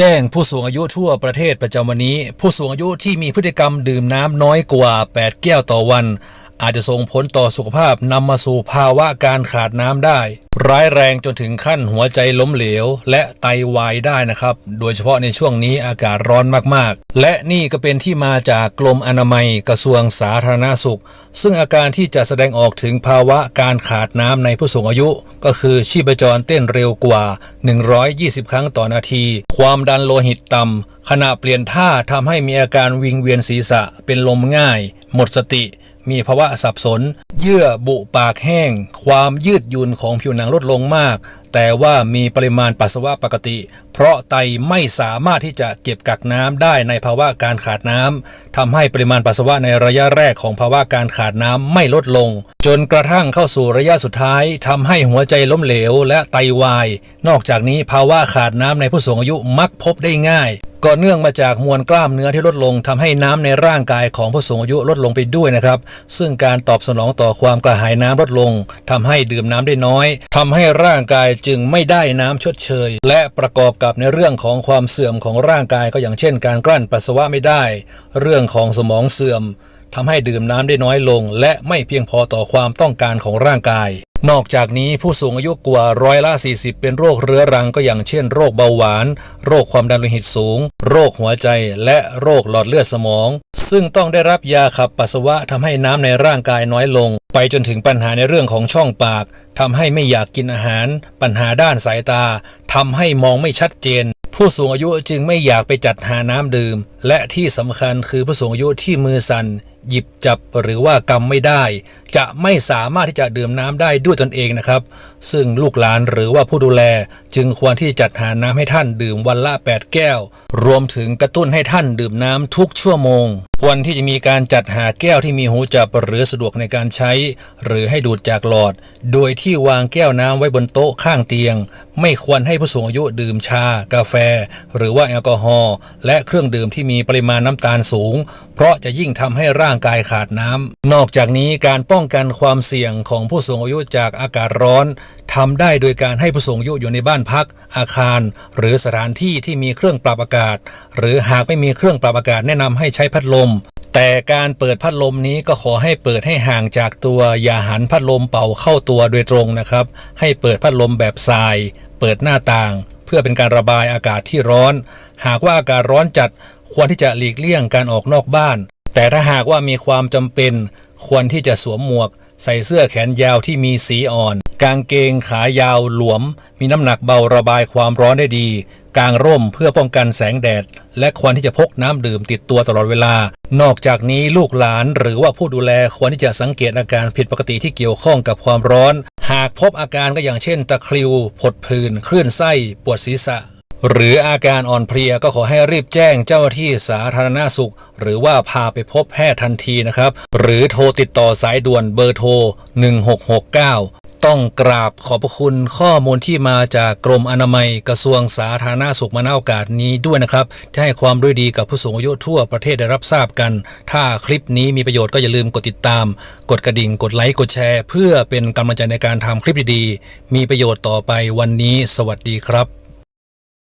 แจ้งผู้สูงอายุทั่วประเทศประจำวันนี้ ผู้สูงอายุที่มีพฤติกรรมดื่มน้ำน้อยกว่า 8 แก้วต่อวัน อาจจะส่งผลต่อสุขภาพนำมาสู่ภาวะการขาดน้ำได้ ร้ายแรงจนถึงขั้นหัวใจล้มเหลว และไตวายได้นะครับ โดยเฉพาะในช่วงนี้อากาศร้อนมากๆ และนี่ก็เป็นที่มาจากกรมอนามัยกระทรวงสาธารณาสุข ซึ่งอาการที่จะแสดงออกถึงภาวะการขาดน้ำในผู้สูงอายุ ก็คือชีพจรเต้นเร็วกว่า 120 ครั้งต่อนาที ความดันโลหิตต่ำขณะเปลี่ยนท่าทำให้มีอาการวิงเวียนศีรษะเป็นลมง่าย หมดสติ มีภาวะสับสน เยื่อบุปากแห้ง ความยืดหยุ่นของผิวหนังลดลงมาก แต่ว่ามีปริมาณปัสสาวะปกติ เพราะไตไม่สามารถที่จะเก็บกักน้ำได้ในภาวะการขาดน้ำทำให้ปริมาณปัสสาวะในระยะแรกของภาวะการขาดน้ำไม่ลดลง จนกระทั่งเข้าสู่ระยะสุดท้ายทำให้หัวใจล้มเหลวและไตวาย นอกจากนี้ภาวะขาดน้ำในผู้สูงอายุมักพบได้ง่าย ก็เนื่องมาจากมวลกล้ามเนื้อที่ลดลงทำให้น้ำในร่างกายของผู้สูงอายุลดลงไปด้วยนะครับ ซึ่งการตอบสนองต่อความกระหายน้ำลดลงทำให้ดื่มน้ำได้น้อยทำให้ร่างกายจึงไม่ได้น้ำชดเชย และประกอบกับในเรื่องของความเสื่อมของร่างกายก็อย่างเช่น การกลั้นปัสสาวะไม่ได้ เรื่องของสมองเสื่อมทำให้ดื่มน้ำได้น้อยลง และไม่เพียงพอต่อความต้องการของร่างกาย นอกจากนี้ผู้สูงอายุกว่าร้อยละ 40 เป็นโรคเรื้อรังก็อย่างเช่นโรคเบาหวาน โรคความดันโลหิตสูง โรคหัวใจและโรคหลอดเลือดสมอง ซึ่งต้องได้รับยาขับปัสสาวะทำให้น้ำในร่างกายน้อยลง ไปจนถึงปัญหาในเรื่องของช่องปากทำให้ไม่อยากกินอาหาร ปัญหาด้านสายตาทำให้มองไม่ชัดเจน ผู้สูงอายุจึงไม่อยากไปจัดหาน้ำดื่ม และที่สำคัญคือผู้สูงอายุที่มือสั่นหยิบจับหรือว่ากำไม่ได้ จะไม่สามารถที่จะดื่มน้ำได้ด้วยตนเองนะครับ ซึ่งลูกหลานหรือว่าผู้ดูแลจึงควรที่จัดหาน้ำให้ท่านดื่มวันละ 8 แก้ว รวมถึงกระตุ้นให้ท่านดื่มน้ำทุกชั่วโมง ควรที่จะมีการจัดหาแก้วที่มีหูจับหรือสะดวกในการใช้ หรือให้ดูดจากหลอด โดยที่วางแก้วน้ำไว้บนโต๊ะข้างเตียง ไม่ควรให้ผู้สูงอายุดื่มชา กาแฟ หรือว่าแอลกอฮอล์และเครื่องดื่มที่มีปริมาณน้ำตาลสูง เพราะจะยิ่งทำให้ร่างร่างกายขาดน้ำนอกจากนี้การป้องกันความเสี่ยงของผู้สูงอายุจากอากาศร้อนทำได้โดยการให้ผู้สูงอายุอยู่ในบ้านพัก อาคาร หรือสถานที่ที่มีเครื่องปรับอากาศ หรือหากไม่มีเครื่องปรับอากาศแนะนำให้ใช้พัดลม แต่การเปิดพัดลมนี้ก็ขอให้เปิดให้ห่างจากตัวอย่าหันพัดลมเป่าเข้าตัวโดยตรงนะครับ ให้เปิดพัดลมแบบทราย เปิดหน้าต่าง เพื่อเป็นการระบายอากาศที่ร้อน หากว่าอากาศร้อนจัดควรที่จะหลีกเลี่ยงการออกนอกบ้าน แต่ถ้าหากว่ามีความจำเป็น ควรที่จะสวมหมวก ใส่เสื้อแขนยาวที่มีสีอ่อน กางเกงขายาวหลวม มีน้ำหนักเบาระบายความร้อนได้ดี กางร่มเพื่อป้องกันแสงแดด และควรที่จะพกน้ำดื่มติดตัวตลอดเวลา นอกจากนี้ลูกหลานหรือว่าผู้ดูแลควรที่จะสังเกตอาการผิดปกติที่เกี่ยวข้องกับความร้อน หากพบอาการก็อย่างเช่น ตะคริว ผดผื่นคลื่นไส้ ปวดศีรษะ หรืออาการอ่อนเพลียก็ขอให้รีบแจ้งเจ้าหน้าที่สาธารณาสุข หรือว่าพาไปพบแพทย์ทันทีนะครับ หรือโทรติดต่อสายด่วนเบอร์โทร 1669ต้องกราบขอบพระคุณข้อมูลที่มาจากกรมอนามัยกระทรวงสาธารณาสุขมาณโอกาสนี้ด้วยนะครับ ที่ให้ความด้วยดีกับผู้สูงอายุทั่วประเทศได้รับทราบกัน ถ้าคลิปนี้มีประโยชน์ก็อย่าลืมกดติดตาม กดกระดิ่ง กดไลค์ กดแชร์ เพื่อเป็นกำลังใจในการทำคลิปดีๆ มีประโยชน์ต่อไปวันนี้ สวัสดีครับ